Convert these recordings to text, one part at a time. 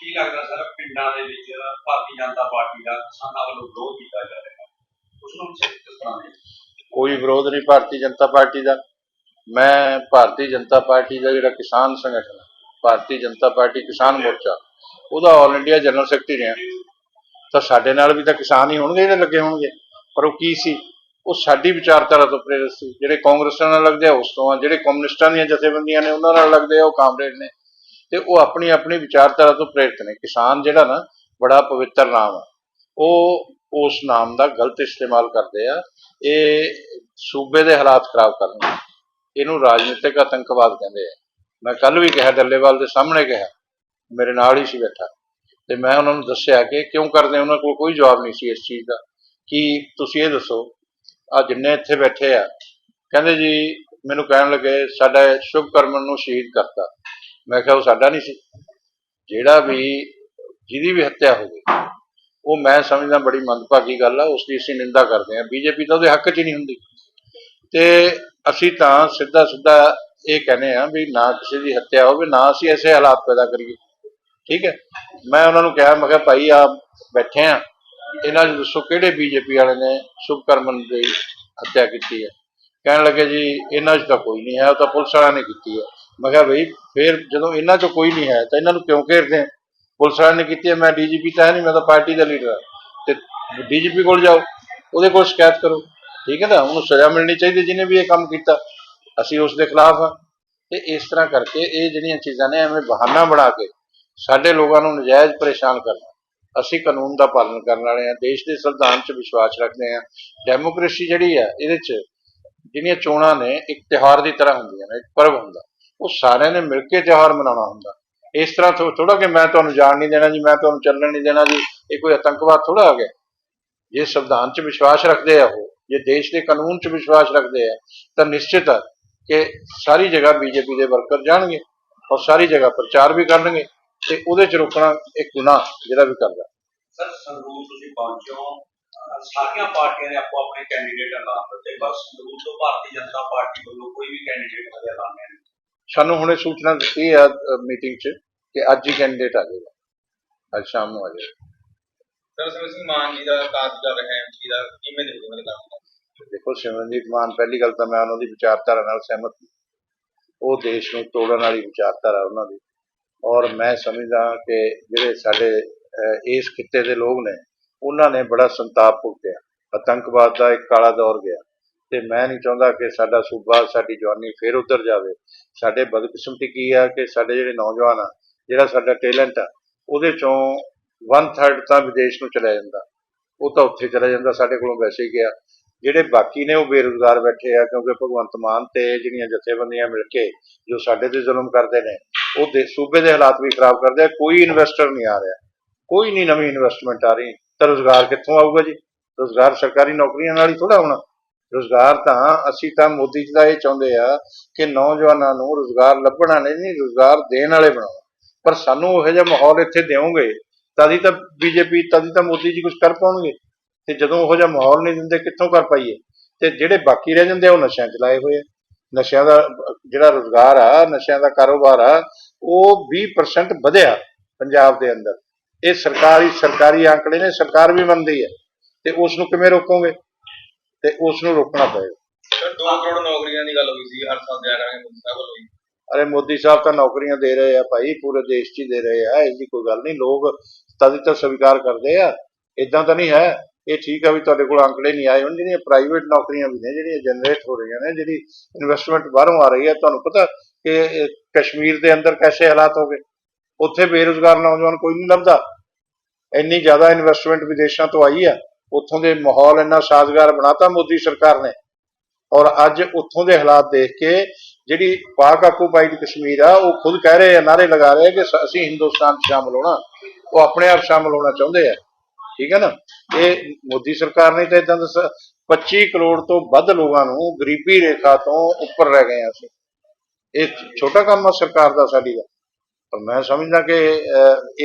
ਕੀ ਲੱਗਦਾ ਸਰ, ਪਿੰਡਾਂ ਦੇ ਵਿੱਚ ਭਾਰਤੀ ਜਨਤਾ ਪਾਰਟੀ ਦਾ ਕਿਸਾਨਾਂ ਵੱਲੋਂ ਵਿਰੋਧ ਕੀਤਾ ਜਾ ਰਿਹਾ? ਉਸ ਨੂੰ ਕਿਸ ਤਰ੍ਹਾਂ ਦੇ ਕੋਈ ਵਿਰੋਧ ਨਹੀਂ ਭਾਰਤੀ ਜਨਤਾ ਪਾਰਟੀ ਦਾ। ਮੈਂ ਭਾਰਤੀ ਜਨਤਾ ਪਾਰਟੀ ਦਾ ਜਿਹੜਾ ਕਿਸਾਨ ਸੰਗਠਨ ਭਾਰਤੀ ਜਨਤਾ ਪਾਰਟੀ ਕਿਸਾਨ ਮੋਰਚਾ, ਉਹਦਾ ਆਲ ਇੰਡੀਆ ਜਨਰਲ ਸੈਕਟਰੀ ਰਿਹਾ ਤਾਂ ਸਾਡੇ ਨਾਲ ਵੀ ਤਾਂ ਕਿਸਾਨ ਹੀ ਹੋਣਗੇ ਜਿਹੜੇ ਲੱਗੇ ਹੋਣਗੇ। ਪਰ ਉਹ ਕੀ ਸੀ? ਉਹ ਸਾਡੀ ਵਿਚਾਰਧਾਰਾ ਤੋਂ ਪ੍ਰੇਰਿਤ ਸੀ। ਜਿਹੜੇ ਕਾਂਗਰਸਾਂ ਨਾਲ ਲੱਗਦੇ ਆ, ਉਸ ਤੋਂ ਆ ਜਿਹੜੇ ਕਮਿਊਨਿਸਟਾਂ ਦੀਆਂ ਜਥੇਬੰਦੀਆਂ ਨੇ, ਉਹਨਾਂ ਨਾਲ ਲੱਗਦੇ ਆ, ਉਹ ਕਾਮਰੇਡ ਨੇ। ਤੇ ਉਹ ਆਪਣੀ ਆਪਣੀ ਵਿਚਾਰਧਾਰਾ ਤੋਂ ਪ੍ਰੇਰਿਤ ਨੇ। ਕਿਸਾਨ ਜਿਹੜਾ ਨਾ, ਬੜਾ ਪਵਿੱਤਰ ਨਾਮ ਆ। ਉਹ ਉਸ ਨਾਮ ਦਾ ਗਲਤ ਇਸਤੇਮਾਲ ਕਰਦੇ ਆ। ਇਹ ਸੂਬੇ ਦੇ ਹਾਲਾਤ ਖਰਾਬ ਕਰਨ ਇਹਨੂੰ ਰਾਜਨੀਤਿਕ ਆਤੰਕਵਾਦ ਕਹਿੰਦੇ ਆ। ਮੈਂ ਕੱਲ ਵੀ ਕਿਹਾ, ਡੱਲੇਵਾਲ ਦੇ ਸਾਹਮਣੇ ਕਿਹਾ, ਮੇਰੇ ਨਾਲ ਹੀ ਸੀ ਬੈਠਾ। ਤੇ ਮੈਂ ਉਹਨਾਂ ਨੂੰ ਦੱਸਿਆ ਕਿ ਕਿਉਂ ਕਰਦੇ ਉਹਨਾਂ ਕੋਲ ਕੋਈ ਜਵਾਬ ਨਹੀਂ ਸੀ ਇਸ ਚੀਜ਼ ਦਾ। ਕਿ ਤੁਸੀਂ ਇਹ ਦੱਸੋ ਆ ਜਿੰਨੇ ਇੱਥੇ ਬੈਠੇ ਆ, ਕਹਿੰਦੇ ਜੀ, ਮੈਨੂੰ ਕਹਿਣ ਲੱਗੇ, ਸਾਡਾ ਸ਼ੁਭ ਕਰਮਨ ਨੂੰ ਸ਼ਹੀਦ ਕਰਤਾ। ਮੈਂ ਕਿਹਾ ਉਹ ਸਾਡਾ ਨਹੀਂ ਸੀ। ਜਿਹੜਾ ਵੀ ਜਿਹਦੀ ਵੀ ਹੱਤਿਆ ਹੋਵੇ ਉਹ ਮੈਂ ਸਮਝਦਾ ਬੜੀ ਮੰਦਭਾਗੀ ਗੱਲ ਆ, ਉਸ ਦੀ ਅਸੀਂ ਨਿੰਦਾ ਕਰਦੇ ਹਾਂ ਬੀਜੇਪੀ ਤਾਂ ਉਹਦੇ ਹੱਕ 'ਚ ਨਹੀਂ ਹੁੰਦੀ। ਤੇ ਅਸੀਂ ਤਾਂ ਸਿੱਧਾ ਸਿੱਧਾ ਇਹ ਕਹਿੰਦੇ ਆ ਵੀ ਨਾ ਕਿਸੇ ਦੀ ਹੱਤਿਆ ਹੋਵੇ, ਨਾ ਅਸੀਂ ਐਸੇ ਹਾਲਾਤ ਪੈਦਾ ਕਰੀਏ। ਠੀਕ ਹੈ? ਮੈਂ ਉਹਨਾਂ ਨੂੰ ਕਿਹਾ, ਮੈਂ ਕਿਹਾ, ਭਾਈ ਆ ਬੈਠੇ ਆ। ਇਹਨਾਂ ਨੂੰ ਦੱਸੋ ਕਿਹੜੇ ਬੀਜੇਪੀ ਵਾਲੇ ਨੇ ਸ਼ੁਭਕਰਮਨ ਦੀ ਹੱਤਿਆ ਕੀਤੀ ਹੈ? ਕਹਿਣ ਲੱਗੇ, ਜੀ, ਇਹਨਾਂ 'ਚ ਤਾਂ ਕੋਈ ਨਹੀਂ ਹੈ, ਉਹ ਤਾਂ ਪੁਲਿਸ ਵਾਲਿਆਂ ਨੇ ਕੀਤੀ ਹੈ। ਮੈਂ ਕਿਹਾ ਬਈ, ਫਿਰ ਜਦੋਂ ਇਹਨਾਂ ਚੋਂ ਕੋਈ ਨਹੀਂ ਹੈ, ਤਾਂ ਇਹਨਾਂ ਨੂੰ ਕਿਉਂ ਘੇਰਦੇ ਆ? ਪੁਲਿਸ ਵਾਲਿਆਂ ਨੇ ਕੀਤੀ ਹੈ, ਮੈਂ ਡੀਜੀਪੀ ਤਾਂ ਹੈ ਨਹੀਂ, ਮੈਂ ਤਾਂ ਪਾਰਟੀ ਦਾ ਲੀਡਰ ਹਾਂ। ਤੇ ਡੀਜੀਪੀ ਕੋਲ ਜਾਓ, ਉਹਦੇ ਕੋਲ ਸ਼ਿਕਾਇਤ ਕਰੋ। ਠੀਕ ਹੈ ਨਾ? ਉਹਨੂੰ ਸਜ਼ਾ ਮਿਲਣੀ ਚਾਹੀਦੀ, ਜਿਹਨੇ ਵੀ ਇਹ ਕੰਮ ਕੀਤਾ। ਅਸੀਂ ਉਸ ਦੇ ਖਿਲਾਫ ਹਾਂ। ਤੇ ਇਸ ਤਰ੍ਹਾਂ ਕਰਕੇ ਇਹ ਜਿਹੜੀਆਂ ਚੀਜ਼ਾਂ ਨੇ, ਐਵੇਂ ਬਹਾਨਾ ਬਣਾ ਕੇ ਸਾਡੇ ਲੋਕਾਂ ਨੂੰ ਨਜਾਇਜ਼ ਪਰੇਸ਼ਾਨ ਕਰਨਾ। ਅਸੀਂ ਕਾਨੂੰਨ ਦਾ ਪਾਲਣ ਕਰਨ ਵਾਲੇ ਆ ਦੇਸ਼ ਦੇ ਸੰਵਿਧਾਨ 'ਚ ਵਿਸ਼ਵਾਸ ਰੱਖਦੇ ਹਾਂ। ਡੈਮੋਕ੍ਰੇਸੀ ਜਿਹੜੀ ਆ ਇਹਦੇ 'ਚ ਜਿਹੜੀਆਂ ਚੋਣਾਂ ਨੇ, ਇੱਕ ਤਿਉਹਾਰ ਦੀ ਤਰ੍ਹਾਂ ਹੁੰਦੀਆਂ ਨੇ, ਇੱਕ ਪਰਵ ਹੁੰਦਾ। ਉਹ ਸਾਰਿਆਂ ਨੇ ਮਿਲ ਕੇ ਤਿਉਹਾਰ ਮਨਾਉਣਾ ਹੁੰਦਾ। ਇਸ ਤਰ੍ਹਾਂ ਥੋੜਾ ਕਿ ਮੈਂ ਤੁਹਾਨੂੰ ਜਾਣ ਨਹੀਂ ਦੇਣਾ ਜੀ, ਮੈਂ ਤੁਹਾਨੂੰ ਚੱਲਣ ਨਹੀਂ ਦੇਣਾ ਜੀ, ਇਹ ਕੋਈ ਆਤੰਕਵਾਦ ਥੋੜਾ ਆ ਗਿਆ ਜੇ ਸੰਵਿਧਾਨ 'ਚ ਵਿਸ਼ਵਾਸ ਰੱਖਦੇ ਆ ਉਹ, ਜੇ ਦੇਸ਼ ਦੇ ਕਾਨੂੰਨ 'ਚ ਵਿਸ਼ਵਾਸ ਰੱਖਦੇ ਆ, ਤਾਂ ਨਿਸ਼ਚਿਤ ਹੈ ਕਿ ਸਾਰੀ ਜਗ੍ਹਾ ਬੀਜੇਪੀ ਦੇ ਵਰਕਰ ਜਾਣਗੇ ਔਰ ਸਾਰੀ ਜਗ੍ਹਾ ਪ੍ਰਚਾਰ ਵੀ ਕਰਨਗੇ ਤੇ ਉਹਦੇ 'ਚ ਰੋਕਣਾ ਇੱਕ ਗੁਨਾਹ ਜਿਹੜਾ ਵੀ ਕਰਦਾ। ਸਰ, ਸੰਗਰੂਰ ਤੁਸੀਂ ਪਹੁੰਚੇ। ਸਾਰੀਆਂ ਪਾਰਟੀਆਂ ਨੇ ਆਪੋ ਆਪਣੇ ਕੈਂਡੀਡੇਟ ਐਲਾਨ ਦਿੱਤੇ ਪਰ ਸੰਗਰੂਰ ਤੋਂ ਭਾਰਤੀ ਜਨਤਾ ਪਾਰਟੀ ਵੱਲੋਂ ਕੋਈ ਵੀ ਕੈਂਡੀਡੇਟ ਹਜੇ ਐਲਾਨਿਆ ਨਹੀਂ। ਸਾਨੂੰ ਹੁਣੇ ਸੂਚਨਾ ਦਿੱਤੀ ਆ ਮੀਟਿੰਗ 'ਚ ਕਿ ਅੱਜ ਹੀ ਕੈਂਡੀਡੇਟ ਆ ਜਾਏਗਾ। ਅੱਜ ਸ਼ਾਮ ਨੂੰ ਆ ਜਾਏਗਾ। ਸਰ ਸਿਮਰਨ ਸਿੰਘ ਮਾਨ ਜੀ ਦਾ ਕਾਰਜ ਕਰ ਰਿਹਾ ਹੈ ਐਮਪੀ ਦਾ ਕਿਵੇਂ ਦੇ ਉਹਨਾਂ ਦਾ ਦੇਖੋ ਸਿਮਰਨਜੀਤ ਮਾਨ ਪਹਿਲੀ ਗੱਲ ਤਾਂ ਮੈਂ ਉਹਨਾਂ ਦੀ ਵਿਚਾਰਧਾਰਾ ਨਾਲ ਸਹਿਮਤ ਹਾਂ। ਉਹ ਦੇਸ਼ ਨੂੰ ਤੋੜਨ ਵਾਲੀ ਵਿਚਾਰਧਾਰਾ ਉਹਨਾਂ ਦੀ। ਔਰ ਮੈਂ ਸਮਝਦਾ ਕਿ ਜਿਹੜੇ ਸਾਡੇ ਇਸ ਖਿੱਤੇ ਦੇ ਲੋਕ ਨੇ ਉਹਨਾਂ ਨੇ ਬੜਾ ਸੰਤਾਪ ਭੁਗਤਿਆ। ਆਤੰਕਵਾਦ ਦਾ ਇੱਕ ਕਾਲਾ ਦੌਰ ਗਿਆ। ਤੇ ਮੈਂ ਨਹੀਂ ਚਾਹੁੰਦਾ ਕਿ ਸਾਡਾ ਸੂਬਾ, ਸਾਡੀ ਜਵਾਨੀ ਫੇਰ ਉੱਧਰ ਜਾਵੇ। ਸਾਡੇ ਬਦਕਿਸਮਤੀ ਕੀ ਆ ਕਿ ਸਾਡੇ ਜਿਹੜੇ ਨੌਜਵਾਨ ਆ, ਜਿਹੜਾ ਸਾਡਾ ਟੈਲੈਂਟ ਆ, ਉਹਦੇ ਚੋਂ 1/3 ਤਾਂ ਵਿਦੇਸ਼ ਨੂੰ ਚਲਾ ਜਾਂਦਾ। ਉਹ ਤਾਂ ਉੱਥੇ ਚਲਾ ਜਾਂਦਾ, ਸਾਡੇ ਕੋਲੋਂ ਵੈਸੇ ਹੀ ਗਿਆ। ਜਿਹੜੇ ਬਾਕੀ ਨੇ ਉਹ ਬੇਰੁਜ਼ਗਾਰ ਬੈਠੇ ਆ, ਕਿਉਂਕਿ ਭਗਵੰਤ ਮਾਨ ਤੇ ਜਿਹੜੀਆਂ ਜਥੇਬੰਦੀਆਂ ਮਿਲ ਕੇ ਜੋ ਸਾਡੇ ਤੇ ਜ਼ੁਲਮ ਕਰਦੇ ਨੇ, ਉਹ ਦੇ ਸੂਬੇ ਦੇ ਹਾਲਾਤ ਵੀ ਖਰਾਬ ਕਰਦੇ ਆ। ਕੋਈ ਇਨਵੈਸਟਰ ਨਹੀਂ ਆ ਰਿਹਾ। ਕੋਈ ਨਹੀਂ ਨਵੀਂ ਇਨਵੈਸਟਮੈਂਟ ਆ ਰਹੀ। ਤਾਂ ਰੋਜ਼ਗਾਰ ਕਿੱਥੋਂ ਆਊਗਾ ਜੀ? ਰੋਜ਼ਗਾਰ ਸਰਕਾਰੀ ਨੌਕਰੀਆਂ ਨਾਲ ਹੀ ਥੋੜਾ ਹੋਣਾ। ਰੋਜ਼ਗਾਰ ਤਾਂ ਅਸੀਂ ਤਾਂ ਮੋਦੀ ਜੀ ਦਾ ਇਹ ਚਾਹੁੰਦੇ ਆ ਕਿ ਨੌਜਵਾਨਾਂ ਨੂੰ ਰੋਜ਼ਗਾਰ ਲੱਭਣਾ ਵਾਲੇ ਨਹੀਂ ਰੋਜ਼ਗਾਰ ਦੇਣ ਵਾਲੇ ਬਣਾਉਣਾ ਪਰ ਸਾਨੂੰ ਉਹ ਜਿਹਾ ਮਾਹੌਲ ਇੱਥੇ ਦਿਓਗੇ, ਤਦ ਹੀ ਤਾਂ ਬੀਜੇਪੀ, ਤਦ ਹੀ ਤਾਂ ਮੋਦੀ ਜੀ ਕੁਝ ਕਰ ਪਾਉਣਗੇ। ਤੇ ਜਦੋਂ ਉਹੋ ਜਿਹਾ ਮਾਹੌਲ ਨਹੀਂ ਦਿੰਦੇ, ਕਿੱਥੋਂ ਕਰ ਪਾਈਏ? ਤੇ ਜਿਹੜੇ ਬਾਕੀ ਰਹਿ ਜਾਂਦੇ ਆ, ਉਹ ਨਸ਼ਿਆਂ 'ਚ ਲਾਏ ਹੋਏ ਆ। ਨਸ਼ਿਆਂ ਦਾ, ਜਿਹੜਾ ਰੋਜ਼ਗਾਰ ਆ, ਨਸ਼ਿਆਂ ਦਾ ਕਾਰੋਬਾਰ ਆ, ਉਹ 20% ਵਧਿਆ ਪੰਜਾਬ ਦੇ ਅੰਦਰ। ਇਹ ਸਰਕਾਰੀ ਸਰਕਾਰੀ ਆંકੜੇ ਨੇ, ਸਰਕਾਰ ਵੀ ਮੰਨਦੀ ਹੈ ਤੇ ਉਸ ਨੂੰ ਕਿਵੇਂ ਰੋਕੋਗੇ? ਤੇ ਉਸ ਨੂੰ ਰੋਕਣਾ ਪਏਗਾ। ਸਰ 2 ਕਰੋੜ ਨੌਕਰੀਆਂ ਦੀ ਗੱਲ ਹੋਈ ਸੀ ਹਰ ਸਾਲ ਦਿਆ ਕਰਾਂਗੇ ਮੋਦੀ ਸਾਹਿਬ ਵੱਲੋਂ। ਅਰੇ ਮੋਦੀ ਸਾਹਿਬ ਤਾਂ ਨੌਕਰੀਆਂ ਦੇ ਰਹੇ ਆ ਭਾਈ ਪੂਰੇ ਦੇਸ਼ 'ਚ ਹੀ ਦੇ ਰਹੇ ਆ ਇਹਦੀ ਕੋਈ ਗੱਲ ਨਹੀਂ ਲੋਕ ਤਦ ਹੀ ਤਾਂ ਸਵੀਕਾਰ ਕਰਦੇ ਆ। ਇਦਾਂ ਤਾਂ ਨਹੀਂ ਹੈ ਇਹ ਠੀਕ ਆ ਵੀ ਤੁਹਾਡੇ ਕੋਲ ਅੰਕੜੇ ਨਹੀਂ ਆਏ ਹੁਣ ਜਿਹੜੀਆਂ ਪ੍ਰਾਈਵੇਟ ਨੌਕਰੀਆਂ ਵੀ ਨੇ ਜਿਹੜੀਆਂ ਜਨਰੇਟ ਹੋ ਰਹੀਆਂ ਨੇ ਜਿਹੜੀ ਇਨਵੈਸਟਮੈਂਟ ਬਾਹਰੋਂ ਆ ਰਹੀ ਹੈ ਤੁਹਾਨੂੰ ਪਤਾ ਕਿ ਕਸ਼ਮੀਰ ਦੇ ਅੰਦਰ ਕੈਸੇ ਹਾਲਾਤ ਹੋ ਗਏ। ਉੱਥੇ ਬੇਰੁਜ਼ਗਾਰ ਨੌਜਵਾਨ ਕੋਈ ਨਹੀਂ ਲੱਭਦਾ। ਇੰਨੀ ਜ਼ਿਆਦਾ ਇਨਵੈਸਟਮੈਂਟ ਵਿਦੇਸ਼ਾਂ ਤੋਂ ਆਈ ਆ। ਉੱਥੋਂ ਦੇ ਮਾਹੌਲ ਇੰਨਾ ਸਾਜ਼ਗਾਰ ਬਣਾਤਾ ਮੋਦੀ ਸਰਕਾਰ ਨੇ। ਔਰ ਅੱਜ ਉੱਥੋਂ ਦੇ ਹਾਲਾਤ ਦੇਖ ਕੇ ਜਿਹੜੀ ਪਾਕ ਆਕੂਪਾਈਡ ਕਸ਼ਮੀਰ ਆ, ਉਹ ਖੁਦ ਕਹਿ ਰਹੇ ਆ ਨਾਰੇ ਲਗਾ ਰਹੇ ਆ ਕਿ ਅਸੀਂ ਹਿੰਦੁਸਤਾਨ 'ਚ ਸ਼ਾਮਲ ਹੋਣਾ। ਉਹ ਆਪਣੇ ਆਪ ਸ਼ਾਮਲ ਹੋਣਾ ਚਾਹੁੰਦੇ ਆ। ਠੀਕ ਹੈ ਨਾ? ਇਹ ਮੋਦੀ ਸਰਕਾਰ ਨੇ ਤਾਂ ਇਦਾਂ ਦੱਸ 25 ਕਰੋੜ ਤੋਂ ਵੱਧ ਲੋਕਾਂ ਨੂੰ ਗਰੀਬੀ ਰੇਖਾ ਤੋਂ ਉੱਪਰ ਰਹਿ ਗਏ ਆ ਅਸੀਂ। ਇਹ ਛੋਟਾ ਕੰਮ ਆ ਸਰਕਾਰ ਦਾ, ਸਾਡੀ ਦਾ। ਪਰ ਮੈਂ ਸਮਝਦਾ ਕਿ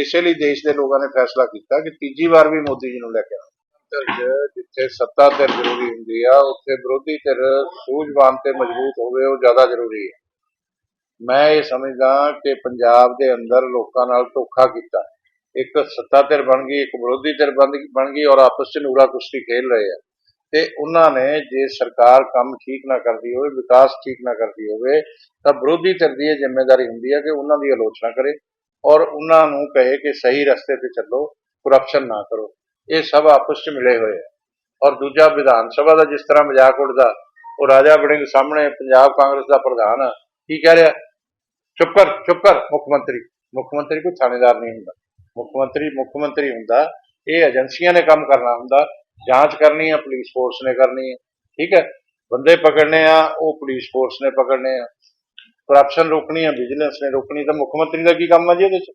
ਇਸੇ ਲਈ ਦੇਸ਼ ਦੇ ਲੋਕਾਂ ਨੇ ਫੈਸਲਾ ਕੀਤਾ ਕਿ ਤੀਜੀ ਵਾਰ ਵੀ ਮੋਦੀ ਜੀ ਨੂੰ ਲੈ ਕੇ ਆਉਣਾ। ਧਿਰ 'ਚ ਜਿੱਥੇ ਸੱਤਾ ਧਿਰ ਜ਼ਰੂਰੀ ਹੁੰਦੀ ਆ, ਉੱਥੇ ਵਿਰੋਧੀ ਧਿਰ ਸੂਝਵਾਨ ਤੇ ਮਜ਼ਬੂਤ ਹੋਵੇ, ਉਹ ਜ਼ਿਆਦਾ ਜ਼ਰੂਰੀ ਹੈ। ਮੈਂ ਇਹ ਸਮਝਦਾ ਕਿ ਪੰਜਾਬ ਦੇ ਅੰਦਰ ਲੋਕਾਂ ਨਾਲ ਧੋਖਾ ਕੀਤਾ। ਇੱਕ ਸੱਤਾ ਧਿਰ ਬਣ ਗਈ, ਇੱਕ ਵਿਰੋਧੀ ਧਿਰ ਬਣ ਗਈ- ਬਣ ਗਈ ਔਰ ਆਪਸ 'ਚ ਨੂਰਾ ਕੁਸ਼ਤੀ ਖੇਲ ਰਹੇ ਆ। ਤੇ ਉਹਨਾਂ ਨੇ ਜੇ ਸਰਕਾਰ ਕੰਮ ਠੀਕ ਨਾ ਕਰਦੀ ਹੋਵੇ, ਵਿਕਾਸ ਠੀਕ ਨਾ ਕਰਦੀ ਹੋਵੇ, ਤਾਂ ਵਿਰੋਧੀ ਧਿਰ ਦੀ ਇਹ ਜ਼ਿੰਮੇਵਾਰੀ ਹੁੰਦੀ ਹੈ ਕਿ ਉਹਨਾਂ ਦੀ ਆਲੋਚਨਾ ਕਰੇ ਔਰ ਉਹਨਾਂ ਨੂੰ ਕਹੇ ਕਿ ਸਹੀ ਰਸਤੇ ਤੇ ਚੱਲੋ ਕਰਪਸ਼ਨ ਨਾ ਕਰੋ। ਇਹ ਸਭ ਆਪਸ 'ਚ ਮਿਲੇ ਹੋਏ ਆ। ਔਰ ਦੂਜਾ ਵਿਧਾਨ ਸਭਾ ਦਾ ਜਿਸ ਤਰ੍ਹਾਂ ਮਜ਼ਾਕ ਉੱਡਦਾ, ਉਹ ਰਾਜਾ ਵੜਿੰਗ ਸਾਹਮਣੇ ਪੰਜਾਬ ਕਾਂਗਰਸ ਦਾ ਪ੍ਰਧਾਨ ਕੀ ਕਹਿ ਰਿਹਾ? ਚੁੱਪ ਕਰ ਚੁੱਪ ਕਰ, ਮੁੱਖ ਮੰਤਰੀ। ਮੁੱਖ ਮੰਤਰੀ ਕੋਈ ਥਾਣੇਦਾਰ ਨਹੀਂ ਹੁੰਦਾ। ਮੁੱਖ ਮੰਤਰੀ ਮੁੱਖ ਮੰਤਰੀ ਹੁੰਦਾ, ਇਹ ਏਜੰਸੀਆਂ ਨੇ ਕੰਮ ਕਰਨਾ ਹੁੰਦਾ। ਜਾਂਚ ਕਰਨੀ ਹੈ ਪੁਲਿਸ ਫੋਰਸ ਨੇ ਕਰਨੀ ਹੈ ਠੀਕ ਹੈ? ਬੰਦੇ ਪਕੜਨੇ ਆ, ਉਹ ਪੁਲਿਸ ਫੋਰਸ ਨੇ ਪਕੜਨੇ ਆ। ਕਰਪਸ਼ਨ ਰੋਕਣੀ ਹੈ ਵਿਜੀਲੈਂਸ ਨੇ ਰੋਕਣੀ ਤਾਂ ਮੁੱਖ ਮੰਤਰੀ ਦਾ ਕੀ ਕੰਮ ਆ ਜੀ ਉਹਦੇ 'ਚ?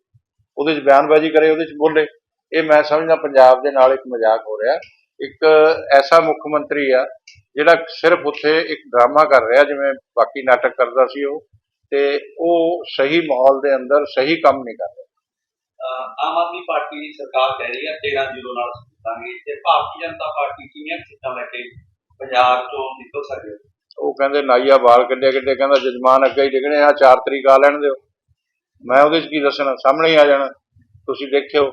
ਉਹਦੇ 'ਚ ਬਿਆਨਬਾਜ਼ੀ ਕਰੇ, ਉਹਦੇ 'ਚ ਬੋਲੇ। ਇਹ ਮੈਂ ਸਮਝਦਾ ਪੰਜਾਬ ਦੇ ਨਾਲ ਇੱਕ ਮਜ਼ਾਕ ਹੋ ਰਿਹਾ। ਇੱਕ ਐਸਾ ਮੁੱਖ ਮੰਤਰੀ ਆ ਜਿਹੜਾ ਸਿਰਫ ਉੱਥੇ ਇੱਕ ਡਰਾਮਾ ਕਰ ਰਿਹਾ ਜਿਵੇਂ ਬਾਕੀ ਨਾਟਕ ਕਰਦਾ ਸੀ ਉਹ ਤੇ ਉਹ ਸਹੀ ਮਾਹੌਲ ਦੇ ਅੰਦਰ ਸਹੀ ਕੰਮ ਨਹੀਂ ਕਰ ਰਿਹਾ। ਆਮ ਆਦਮੀ ਪਾਰਟੀ ਦੀ ਸਰਕਾਰ ਕਹਿ ਰਹੀ ਹੈ 13 ਜ਼ੀਰੋ ਨਾਲ ਜਿੱਤਾਂਗੇ ਤੇ ਭਾਰਤੀ ਜਨਤਾ ਪਾਰਟੀ ਕਿੰਨੀਆਂ ਸੀਟਾਂ ਲੈ ਕੇ ਪੰਜਾਬ ਤੋਂ ਨਿਕਲ ਸਕਦੇ ਉਹ ਕਹਿੰਦੇ ਨਾਈਆ ਬਾਲ ਕਿੱਡੇ ਕਿੱਡੇ ਕਹਿੰਦਾ ਜਜਮਾਨ ਅੱਗੇ ਹੀ ਡਿੱਗਣੇ ਆ 4 ਤਰੀਕ ਆ ਲੈਣ ਦਿਓ। ਮੈਂ ਉਹਦੇ 'ਚ ਕੀ ਦੱਸਣਾ? ਸਾਹਮਣੇ ਹੀ ਆ ਜਾਣਾ। ਤੁਸੀਂ ਦੇਖਿਓ।